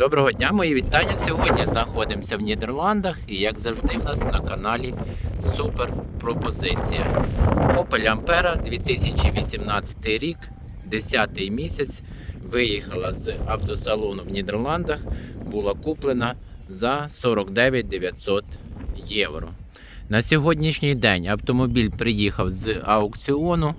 Доброго дня, мої вітання. Сьогодні знаходимося в Нідерландах і, як завжди, в нас на каналі супер пропозиція. Opel Ampera 2018 рік, 10 місяць. Виїхала з автосалону в Нідерландах, була куплена за 49 900 євро. На сьогоднішній день автомобіль приїхав з аукціону,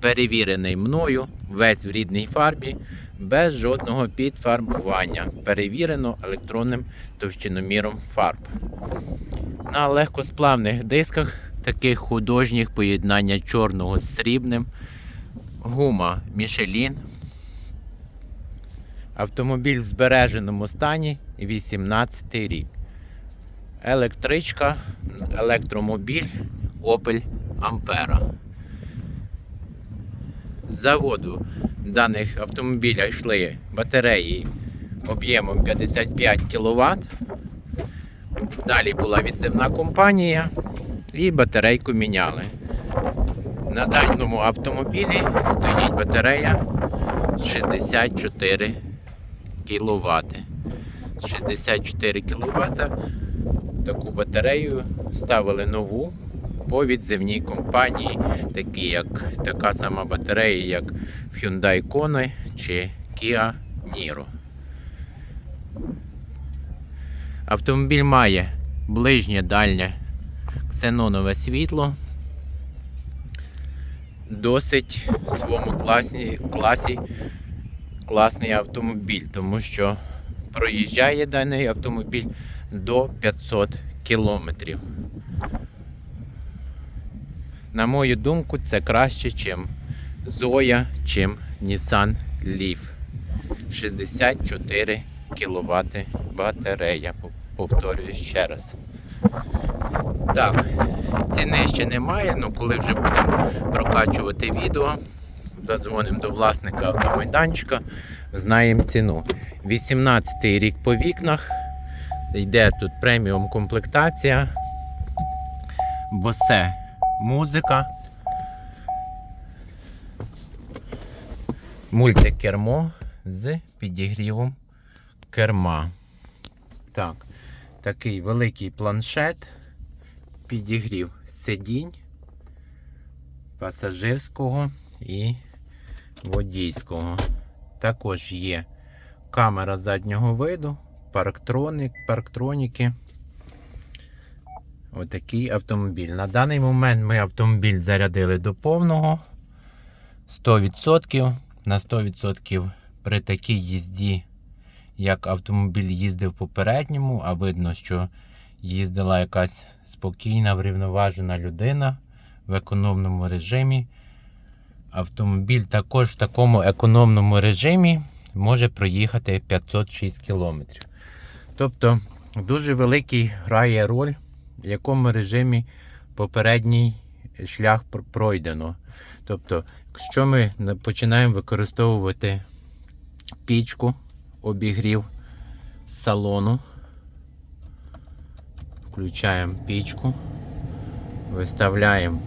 перевірений мною, весь в рідній фарбі, без жодного підфарбування. Перевірено електронним товщиноміром фарб. На легкосплавних дисках, таких художніх поєднання чорного з срібним, гума Michelin. Автомобіль в збереженому стані 18 рік. Електричка, електромобіль Opel Ampera. Заводу даних автомобілях йшли батареї об'ємом 55 кВт. Далі була відзивна компанія і батарейку міняли. На даному автомобілі стоїть батарея 64 кВт. 64 кВт. Таку батарею ставили нову по відзивній компанії, такі як така сама батарея, як в Hyundai Kona чи Kia Niro. Автомобіль має ближнє дальнє ксенонове світло. Досить в своєму класні, класі класний автомобіль, тому що проїжджає даний автомобіль до 500 кілометрів. На мою думку, це краще, ніж Zoya, чим Nissan Leaf. 64 кВт батарея. Повторюю ще раз. Так, ціни ще немає, але коли вже будемо прокачувати відео, задзвонимо до власника автомайданчика, знаємо ціну. 18 й рік по вікнах. Йде тут преміум комплектація. Босе музика. Мультикермо з підігрівом керма. Так, такий великий планшет, підігрів сидінь пасажирського і водійського. Також є камера заднього виду, парктроник, парктроніки. Отакий автомобіль. На даний момент ми автомобіль зарядили до повного 100%. На 100% при такій їзді, як автомобіль їздив попередньому, а видно, що їздила якась спокійна, врівноважена людина в економному режимі. Автомобіль також в такому економному режимі може проїхати 506 км. Тобто дуже великий грає роль, в якому режимі попередній шлях пройдено. Тобто, якщо ми починаємо використовувати пічку, обігрів салону, включаємо пічку, виставляємо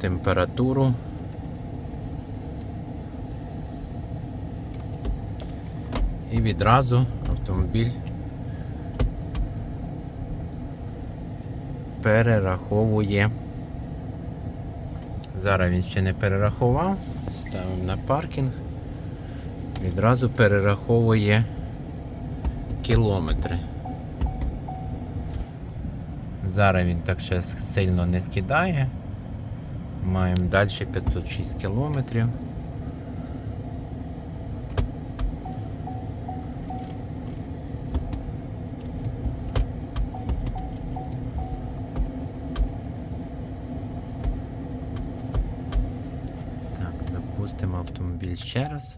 температуру. І відразу автомобіль перераховує. Зараз він ще не перерахував. Ставимо на паркінг. Відразу перераховує кілометри. Зараз він так ще сильно не скидає. Маємо далі 506 кілометрів. Так, запустимо автомобіль ще раз.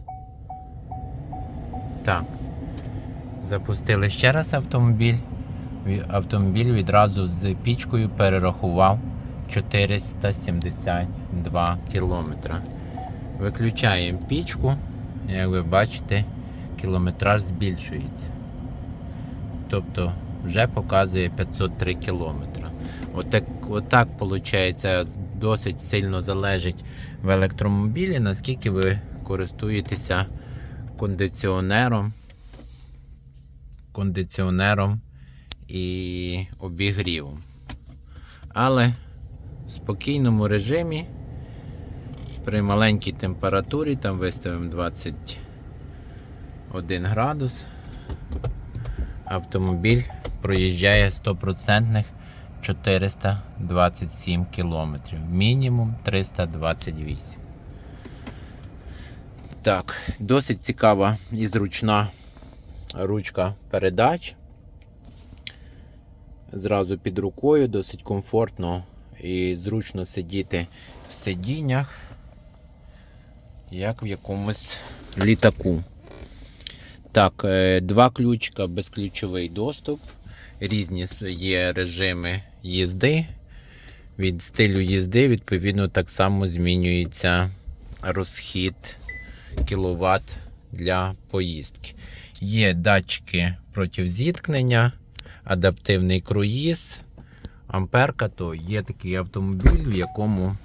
Так. Запустили ще раз автомобіль. Автомобіль відразу з пічкою перерахував 472 кілометра. Виключаємо пічку, як ви бачите, кілометраж збільшується. Тобто вже показує 503 кілометра. Отак, отак виходить, досить сильно залежить в електромобілі, наскільки ви користуєтеся кондиціонером, кондиціонером і обігрівом. Але в спокійному режимі при маленькій температурі, там виставимо 21 градус, автомобіль проїжджає 100% 427 кілометрів, мінімум 328. Так, досить цікава і зручна ручка передач. Зразу під рукою, досить комфортно і зручно сидіти в сидіннях, як в якомусь літаку. Так, е, два ключика, безключовий доступ. Різні є режими їзди. Від стилю їзди, відповідно, так само змінюється розхід кіловат для поїздки. Є датчики проти зіткнення, адаптивний круїз, амперка, то є такий автомобіль, в якому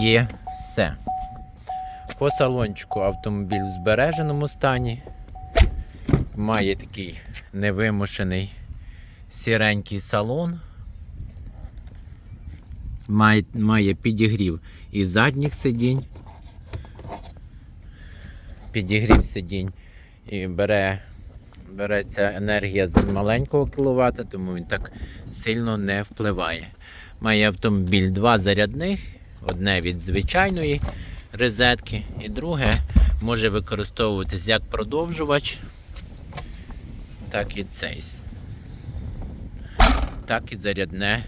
є все. По салончику автомобіль в збереженому стані. Має такий невимушений сіренький салон. Має, має підігрів і задніх сидінь. Підігрів сидінь і бере, береться енергія з маленького кіловата, тому він так сильно не впливає. Має автомобіль два зарядних, одне від звичайної розетки, і друге може використовуватись як продовжувач, так і цей. Так і зарядне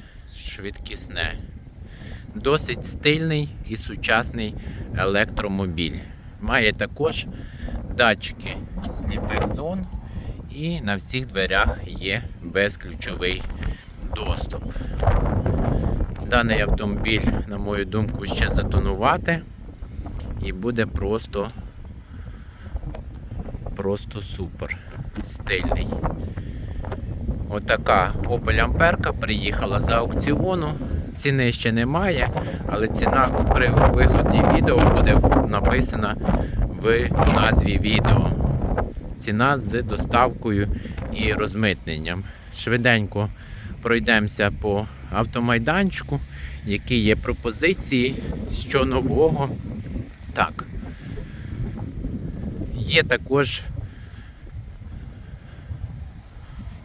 швидкісне. Досить стильний і сучасний електромобіль. Має також датчики сліпих зон і на всіх дверях є безключовий доступ. Даний автомобіль, на мою думку, ще затонувати і буде просто просто супер стильний. Отака Opel Амперка приїхала з аукціону. Ціни ще немає, але ціна при виході відео буде написана в назві відео. Ціна з доставкою і розмитненням. Швиденько пройдемося по автомайданчику, які є пропозиції, що нового. Так. Є також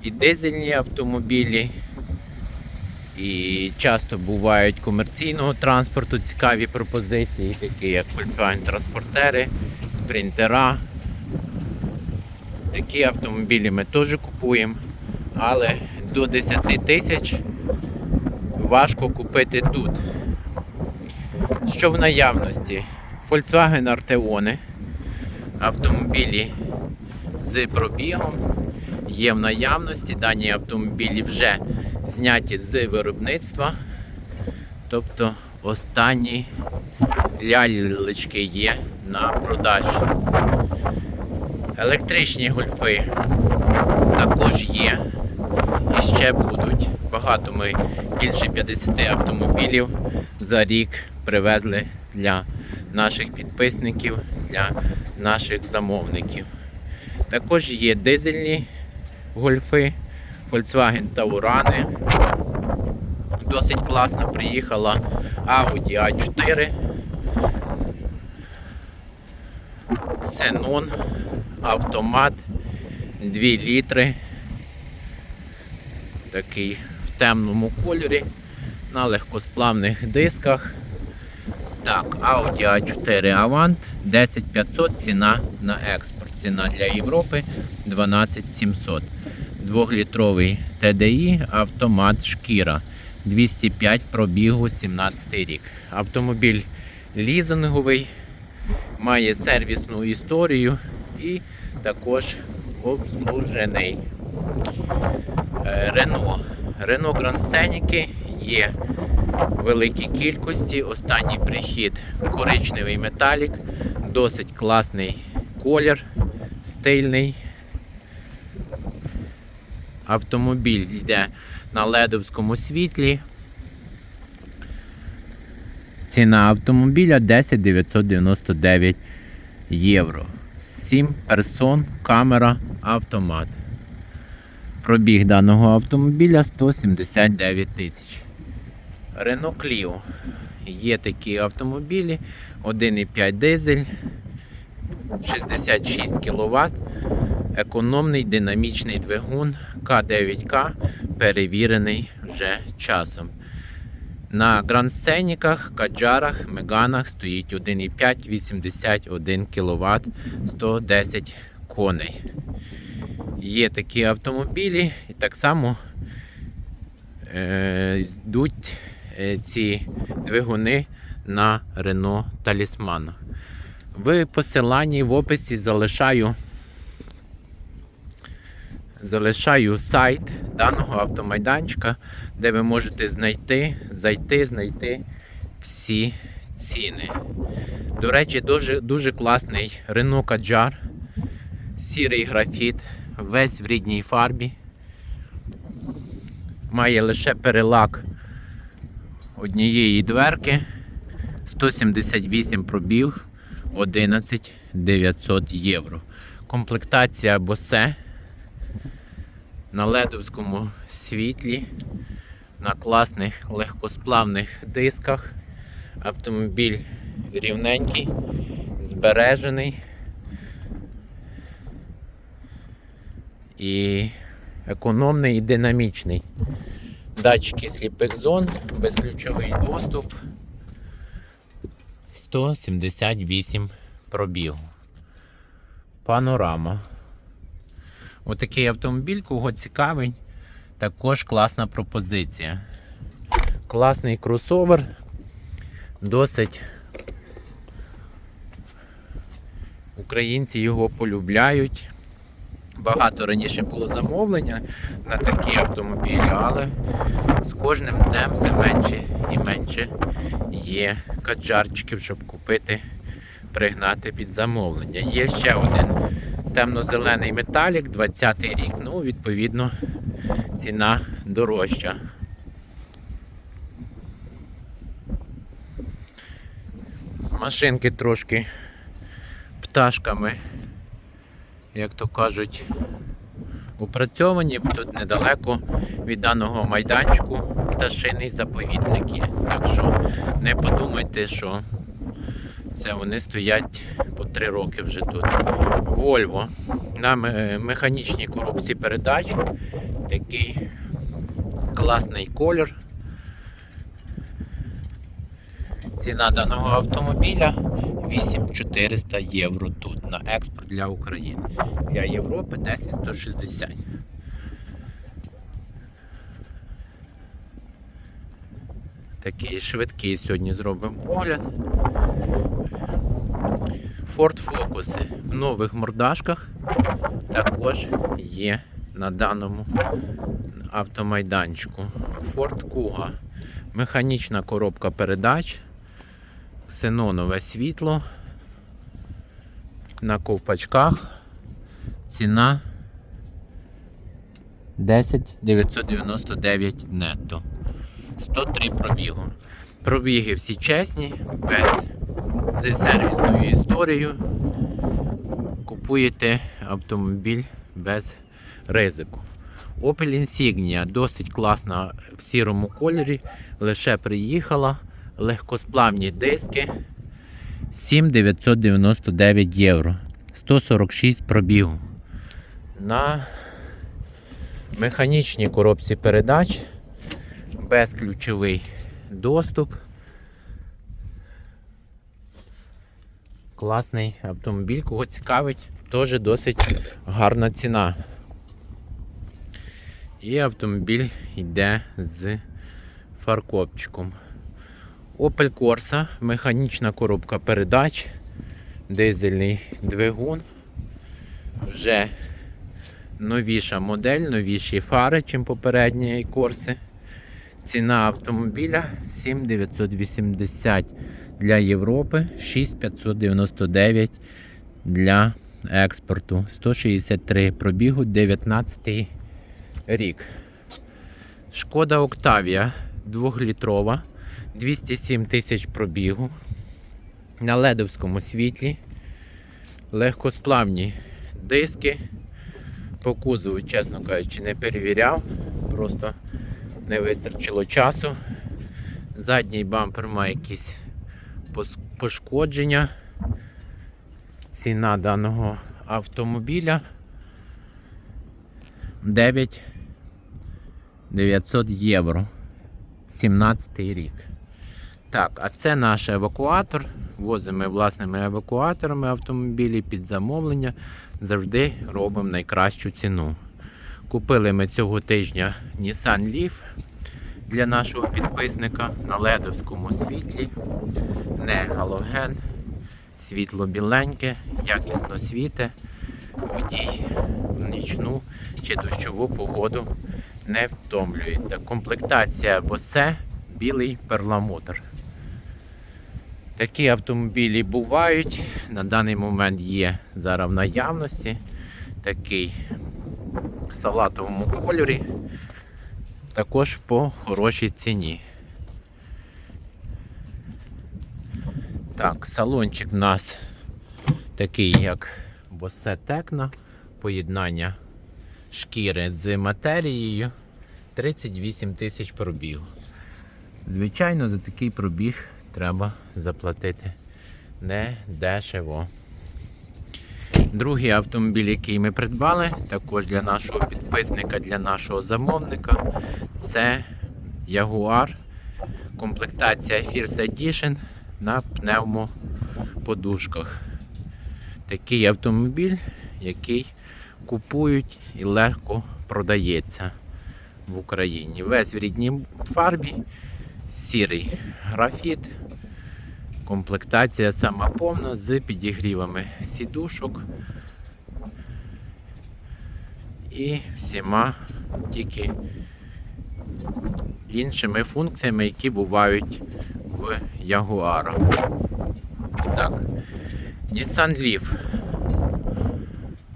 і дизельні автомобілі, і часто бувають комерційного транспорту цікаві пропозиції, такі як Volkswagen транспортери, спринтера. Такі автомобілі ми теж купуємо, але до 10 тисяч важко купити тут. Що в наявності? Volkswagen Arteon, автомобілі з пробігом є в наявності. Дані автомобілі вже зняті з виробництва. Тобто останні лялечки є на продажі. Електричні гольфи також є і ще будуть. Багато ми більше 50 автомобілів за рік привезли для наших підписників, для наших замовників. Також є дизельні гольфи, Volkswagen Taurani. Досить класно приїхала Audi A4. Xenon, автомат, 2 літри. Такий в темному кольорі, на легкосплавних дисках. Так, Audi A4 Avant 10500 ціна на експорт. Ціна для Європи 12700. Двохлітровий TDI автомат шкіра 205 пробігу 17 рік. Автомобіль лізинговий, має сервісну історію і також обслужений. Рено. Рено Grand Scenic є в великій кількості. Останній прихід коричневий металік, досить класний колір, стильний. Автомобіль йде на ледовському світлі. Ціна автомобіля 10 999 євро. 7 персон, камера, автомат. Пробіг даного автомобіля 179 тисяч. Renault Clio. Є такі автомобілі, 1,5 дизель, 66 кВт, економний динамічний двигун К9К, перевірений вже часом. На гранд-сценіках, каджарах, меганах стоїть 1,5 81 кВт 110 коней. Є такі автомобілі, і так само е, йдуть е, ці двигуни на Renault Талісманах. В посиланні в описі залишаю, залишаю сайт даного автомайданчика, де ви можете знайти, зайти, знайти всі ціни. До речі, дуже, дуже класний Renault Kadjar, сірий графіт, весь в рідній фарбі. Має лише перелак однієї дверки. 178 пробіг, 11 900 євро. Комплектація Bose на ледовському світлі, на класних легкосплавних дисках. Автомобіль рівненький, збережений і економний і динамічний. Датчики сліпих зон, безключовий доступ. 178 пробігу. Панорама. Отакий автомобіль, кого цікавий, також класна пропозиція. Класний кросовер, досить українці його полюбляють. Багато раніше було замовлення на такі автомобілі, але з кожним днем все менше і менше є каджарчиків, щоб купити, пригнати під замовлення. Є ще один темно-зелений металік, 20 й рік. Ну, відповідно, ціна дорожча. Машинки трошки пташками, як то кажуть, опрацьовані. Тут недалеко від даного майданчику пташиний заповідник є. Так що не подумайте, що це вони стоять по три роки вже тут. Volvo на механічній коробці передач. Такий класний колір. Ціна даного автомобіля 8400 євро тут на експорт для України. Для Європи 10160. Такий швидкий сьогодні зробимо огляд. Ford Focus в нових мордашках також є на даному автомайданчику. Ford Kuga. Механічна коробка передач, ксенонове світло на ковпачках. Ціна 10 999 нетто. 103 пробігу. Пробіги всі чесні, без з сервісною історією. Купуєте автомобіль без ризику. Opel Insignia досить класна в сірому кольорі, лише приїхала. Легкосплавні диски 7999 євро. 146 пробігу. На механічній коробці передач безключовий доступ. Класний автомобіль, кого цікавить, теж досить гарна ціна. І автомобіль йде з фаркопчиком. Opel Corsa, механічна коробка передач, дизельний двигун. Вже новіша модель, новіші фари, чим попередньої Корси. Ціна автомобіля 7980 для Європи, 6599 для експорту. 163 пробігу, 19 рік. Шкода Октавія 2-літрова 207 тисяч пробігу. На ледовському світлі. Легкосплавні диски. По кузову, чесно кажучи, не перевіряв. Просто не вистачило часу. Задній бампер має якісь пошкодження. Ціна даного автомобіля 9 900 євро. 17 рік. Так, а це наш евакуатор. Возимо власними евакуаторами автомобілі під замовлення. Завжди робимо найкращу ціну. Купили ми цього тижня Nissan Leaf для нашого підписника на ледовському світлі. Не галоген, світло біленьке, якісно світе. Водій в нічну чи дощову погоду не втомлюється. Комплектація босе білий перламутр. Такі автомобілі бувають. На даний момент є зараз в наявності. Такий салатовому кольорі. Також по хорошій ціні. Так, салончик в нас такий, як Bose Tecna. Поєднання шкіри з матерією. 38 тисяч пробігу. Звичайно, за такий пробіг треба заплатити не дешево. Другий автомобіль, який ми придбали, також для нашого підписника, для нашого замовника, це Jaguar. Комплектація First Edition на пневмоподушках. Такий автомобіль, який купують і легко продається в Україні. Весь в рідній фарбі, сірий графіт. Комплектація сама повна з підігрівами сідушок і всіма тільки іншими функціями, які бувають в Jaguar. Так, Nissan Leaf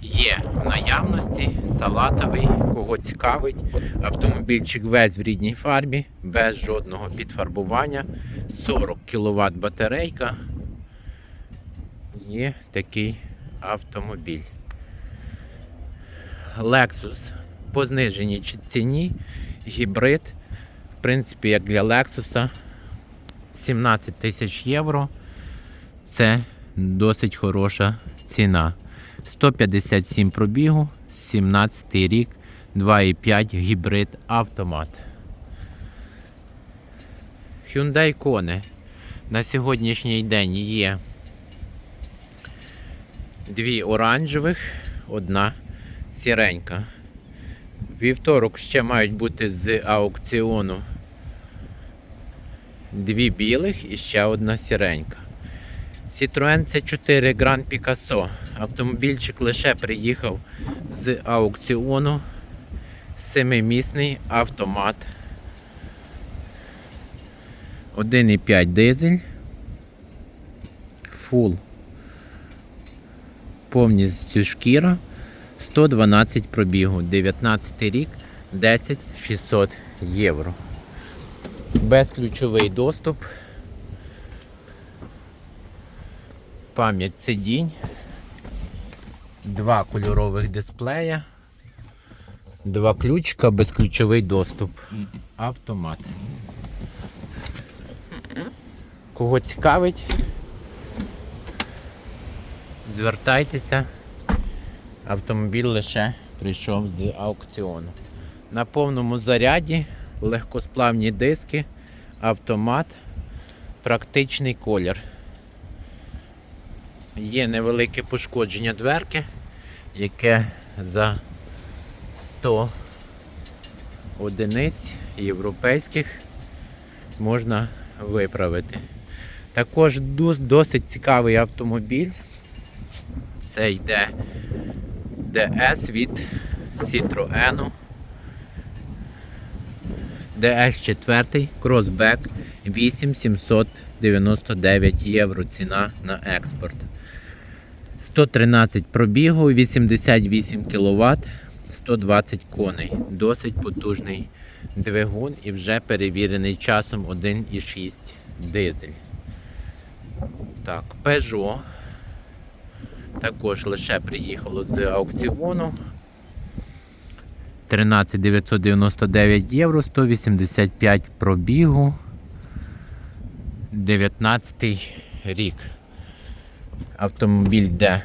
є в наявності, салатовий, кого цікавить. Автомобільчик весь в рідній фарбі, без жодного підфарбування. 40 кВт батарейка. Є такий автомобіль. Lexus по зниженій ціні, гібрид. В принципі, як для Lexus 17 тисяч євро. Це досить хороша ціна. 157 пробігу, 17 рік, 2,5 гібрид автомат. Hyundai Kona на сьогоднішній день є дві оранжевих, одна сіренька. Вівторок ще мають бути з аукціону дві білих і ще одна сіренька. Citroen C4 Grand Picasso. Автомобільчик лише приїхав з аукціону. Семимісний автомат. 1,5 дизель. Фул. Повністю шкіра. 112 пробігу. 19 рік, 10 600 євро. Безключовий доступ. Пам'ять сидінь. Два кольорових дисплея. Два ключика, безключовий доступ. Автомат. Кого цікавить, звертайтеся. Автомобіль лише прийшов з аукціону. На повному заряді, легкосплавні диски, автомат, практичний колір. Є невелике пошкодження дверки, яке за 100 одиниць європейських можна виправити. Також досить цікавий автомобіль. Це йде DS від Citroën. DS4 кросбек 8799 євро ціна на експорт. 113 пробігу, 88 кВт, 120 коней. Досить потужний двигун і вже перевірений часом 1,6 дизель. Так, Peugeot. Також лише приїхало з аукціону. 13 999 євро, 185 пробігу. 19 рік. Автомобіль йде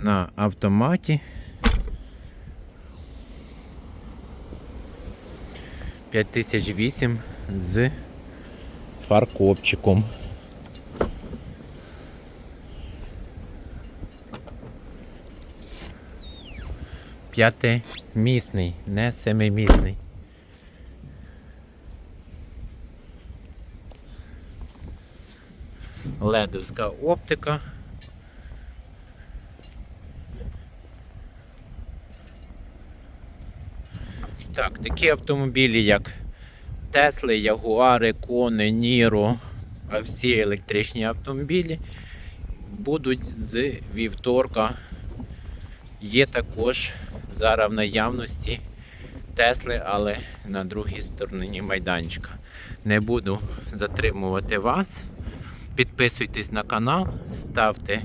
на автоматі. 5008 з фаркопчиком. П'ятимісний, не семимісний. Ледовська оптика. Так, такі автомобілі, як Тесли, Ягуари, Кони, Ніро, а всі електричні автомобілі будуть з вівторка. Є також зараз в наявності Тесли, але на другій стороні майданчика. Не буду затримувати вас. Підписуйтесь на канал, ставте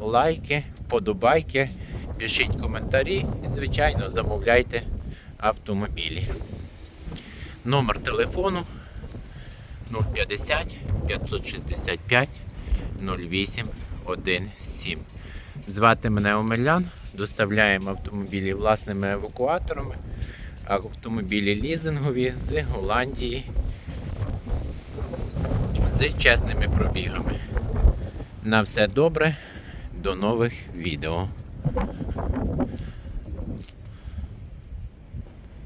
лайки, вподобайки, пишіть коментарі і, звичайно, замовляйте автомобілі. Номер телефону 050 565 08 17. Звати мене Омелян. Доставляємо автомобілі власними евакуаторами, автомобілі лізингові з Голландії з чесними пробігами. На все добре, до нових відео.